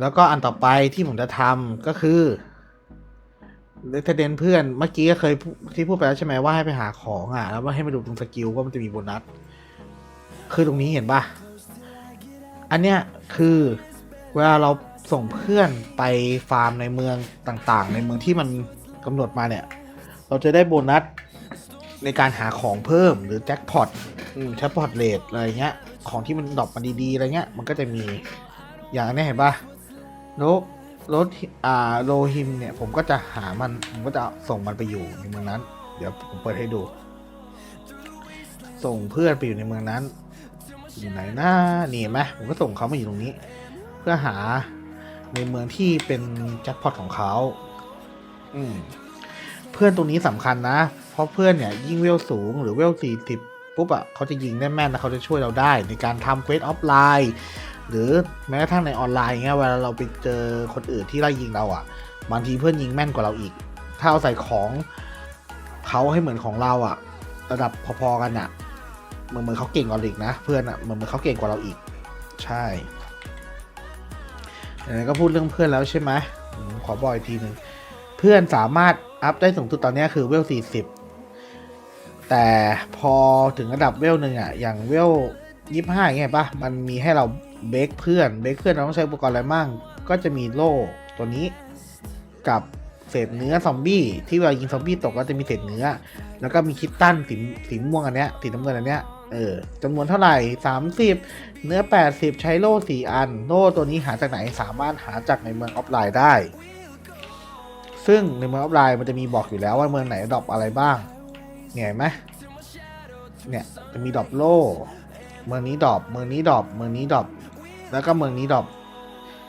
แล้วก็อันต่อไปที่ผมจะทำก็คือเลทเดนเพื่อนเมื่อกี้ก็เคยที่พูดไปแล้วใช่ไหมว่าให้ไปหาของอะ แล้วว่าให้มาดูตรงสกิลว่ามันจะมีโบนัส คือตรงนี้เห็นปะอันเนี้ยคือเวลาเราส่งเพื่อนไปฟาร์มในเมืองต่างๆ ในเมืองที่มันกำหนดมาเนี่ย เราจะได้โบนัสในการหาของเพิ่มหรือแจ็คพอตแจ็คพอตเลทอะไรเงี้ย ของที่มันดรอปมาดีๆอะไรเงี้ย มันก็จะมีอย่างนี้เห็นปะ รถรถอ่าโลหิมเนี่ยผมก็จะหามัน ผมก็จะส่งมันไปอยู่ในเมืองนั้น เดี๋ยวผมเปิดให้ดู ส่งเพื่อนไปอยู่ในเมืองนั้น อยู่ไหนนะนี่ไหมผมก็ส่งเขามาอยู่ตรงนี้ เพื่อหาในเมืองที่เป็นแจ็คพอตของเขาอืมเพื่อนตรงนี้สำคัญนะ เพราะเพื่อนเนี่ยยิ่งเวลสูงหรือเวลสี่สิบ ปุ๊บอะเขาจะยิงได้แม่นและเขาจะช่วยเราได้ในการทำเควสออฟไลน์หรือแม้กระทั่งในออนไลน์เงี้ยเวลาเราไปเจอคนอื่นที่ไล่ยิงเราอะบางทีเพื่อนยิงแม่นกว่าเราอีก ถ้าเอาใส่ของเขาให้เหมือนของเราอะระดับพอๆกันอะเหมือนเหมือนเขาเก่งกว่าเราอีกนะ เพื่อนอะเหมือนเหมือนเขาเก่งกว่าเราอีก ใช่ไหนก็พูดเรื่องเพื่อนแล้วใช่ไหมขอบอกอีกทีหนึ่งเพื่อนสามารถอัพได้สูงสุดตอนนี้คือเวลสี่สิบ แต่พอถึงระดับเวลหนึ่งอะอย่างเวลยี่ห้าอย่างปะมันมีให้เราเบรกเพื่อน เบรกเพื่อนเราต้องใช้อุปกรณ์อะไรมั่ง ก็จะมีโล่ตัวนี้กับเศษเนื้อซอมบี้ที่เวลายิงซอมบี้ตกก็จะมีเศษเนื้อ แล้วก็มีคิตตันสีสีม่วงอันเนี้ยสีน้ำเงินอันเนี้ยเออจำนวนเท่าไหร่สามสิบเนื้อแปดสิบใช้โล่สี่อัน โล่ตัวนี้หาจากไหนสามารถหาจากในเมืองออฟไลน์ได้ ซึ่งในเมืองออฟไลน์มันจะมีบอกอยู่แล้วว่าเมืองไหนดรอปอะไรบ้าง เนี่ยเห็นไหมเนี่ยจะมีดอปโล่ เมืองนี้ดอปเมืองนี้ดอปเมืองนี้ดอปแล้วก็เมืองนี้ดอป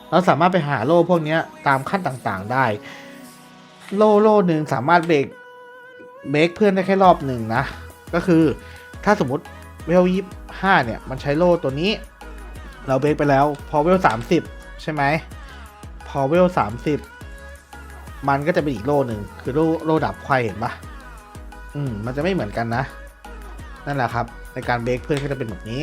เราสามารถไปหาโล่พวกนี้ตามขั้นต่างๆได้ โล่โล่หนึ่งสามารถเบรกเบรกเพื่อนได้แค่รอบหนึ่งนะ ก็คือถ้าสมมติเวลยี่ห้าเนี่ย มันใช้โล่ตัวนี้ เราเบรกไปแล้ว พอเวลสามสิบใช่ไหมพอเวลสามสิบมันก็จะเป็นอีกโล่หนึ่งคือโล่โล่ดับไฟเห็นปะ อืมมันจะไม่เหมือนกันนะ นั่นแหละครับ ในการเบรกเพื่อนก็จะเป็นแบบนี้